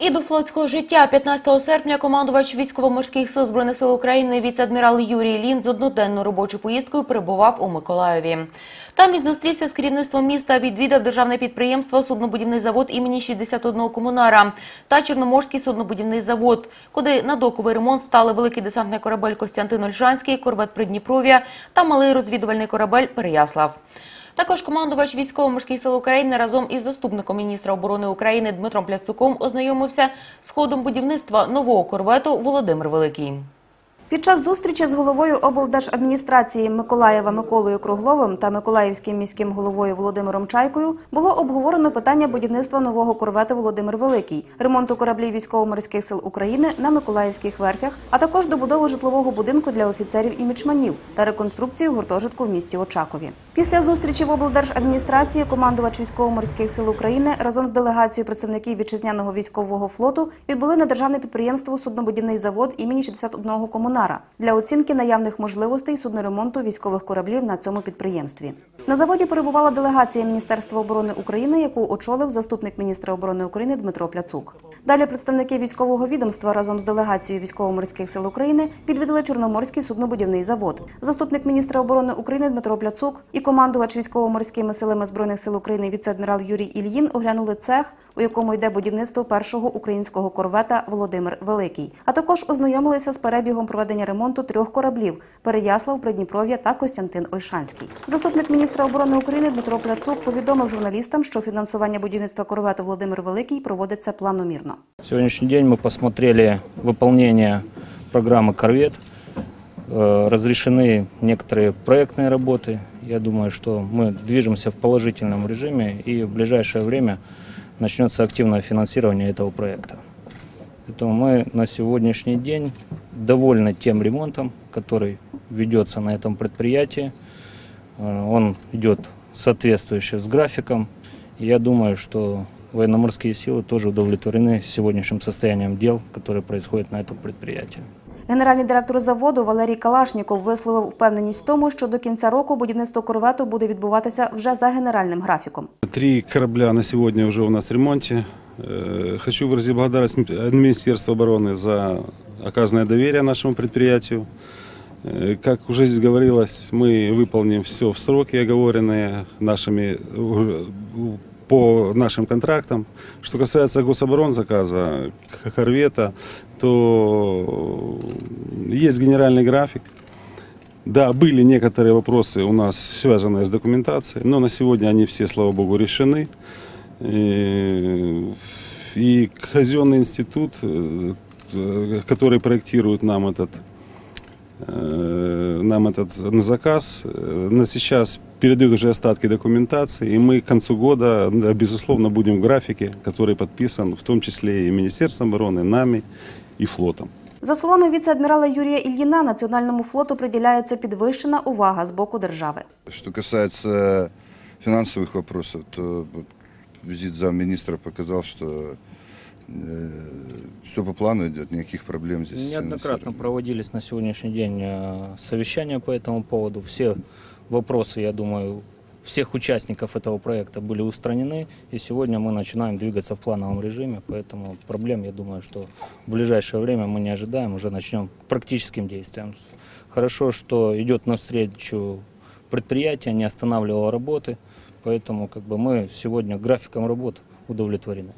І до флотського життя 15 серпня командувач військово-морських сил збройних сил України віце-адмірал Юрій Лін з одноденною робочою поїздкою перебував у Миколаєві. Там він зустрівся з керівництвом міста, відвідав державне підприємство суднобудівний завод імені 61 комунара та Чорноморський суднобудівний завод, куди на доковий ремонт стали великий десантний корабель Костянтин Ольшанський, корвет Придніпров'я та малий розвідувальний корабель Переяслав. Також командувач військово-морських сил України разом із заступником міністра оборони України Дмитром Пляцуком ознайомився з ходом будівництва нового корвету Володимир Великий. Під час зустрічі з головою облдержадміністрації Миколаєва Миколою Кругловим та Миколаївським міським головою Володимиром Чайкою було обговорено питання будівництва нового корвету Володимир Великий, ремонту кораблів військово-морських сил України на Миколаївських верфях, а також добудову житлового будинку для офіцерів і мічманів та реконструкцію гуртожитку в місті Очакові. Після зустрічі в облдержадміністрації командувач військово-морських сил України разом з делегацією представників вітчизняного військового флоту відбули на державне підприємство суднобудівний завод імені 61 комунара для оцінки наявних можливостей судноремонту військових кораблів на цьому підприємстві. На заводі перебувала делегація Міністерства оборони України, яку очолив заступник міністра оборони України Дмитро Пляцук. Далі представники військового відомства разом з делегацією військово-морських сил України відвідали Чорноморський суднобудівний завод. Заступник міністра оборони України Дмитро Пляцук і командувач військово-морськими силами збройних сил України віце-адмірал Юрій Ільїн оглянули цех, у якому йде будівництво першого українського корвета Володимир Великий, а також ознайомилися з перебігом проведення ремонту трьох кораблів Переяслав, Придніпров'я та Костянтин Ольшанський. Заступник міністра оборони України Дмитро Пляцук повідомив журналістам, що фінансування будівництва корвету Володимир Великий проводиться планомірно. В сегодняшний день мы посмотрели выполнение программы «Корвет». Э, Разрешены некоторые проектные работы. Я думаю, что мы движемся в положительном режиме и в ближайшее время начнется активное финансирование этого проекта. Поэтому мы на сегодняшний день довольны тем ремонтом, который ведется на этом предприятии. Э, Он идет соответствующе с графиком. Я думаю, что военно-морские силы тоже удовлетворены сегодняшним состоянием дел, которые происходят на этом предприятии. Генеральний директор заводу Валерій Калашніков висловив впевненість в тому, що до кінця року будівництво корвету буде відбуватися вже за генеральним графіком. Три корабля на сегодня уже у нас в ремонте. Э, Хочу выразить благодарность Министерству обороны за оказанное доверие нашему предприятию. Э, Как уже здесь говорилось, мы выполним все в сроки, оговоренные нашими, э, по нашим контрактам. Что касается гособоронзаказа, к- корвета, то есть генеральный график. Да, были некоторые вопросы у нас, связанные с документацией, но на сегодня они все, слава богу, решены. И, казенный институт, э, э, который проектирует нам этот, э, нам этот на заказ, на сейчас передают уже остатки документации, и мы к концу года, да, безусловно, будем в графике, который подписан в том числе и Министерством обороны, нами и флотом. За словами віце-адмірала Юрія Ільїна, національному флоту приділяється підвищена увага з боку держави. Что касается финансовых вопросов, то вот визит замминистра показал, что все по плану идет, никаких проблем здесь. с Неоднократно финансированием. проводились на сегодняшний день э, совещания по этому поводу. Все вопросы, я думаю, всех участников этого проекта были устранены. И сегодня мы начинаем двигаться в плановом режиме. Поэтому проблем, я думаю, что в ближайшее время мы не ожидаем. Уже начнем к практическим действиям. Хорошо, что идет навстречу предприятие, не останавливало работы. Поэтому как бы, мы сегодня графиком работ удовлетворены.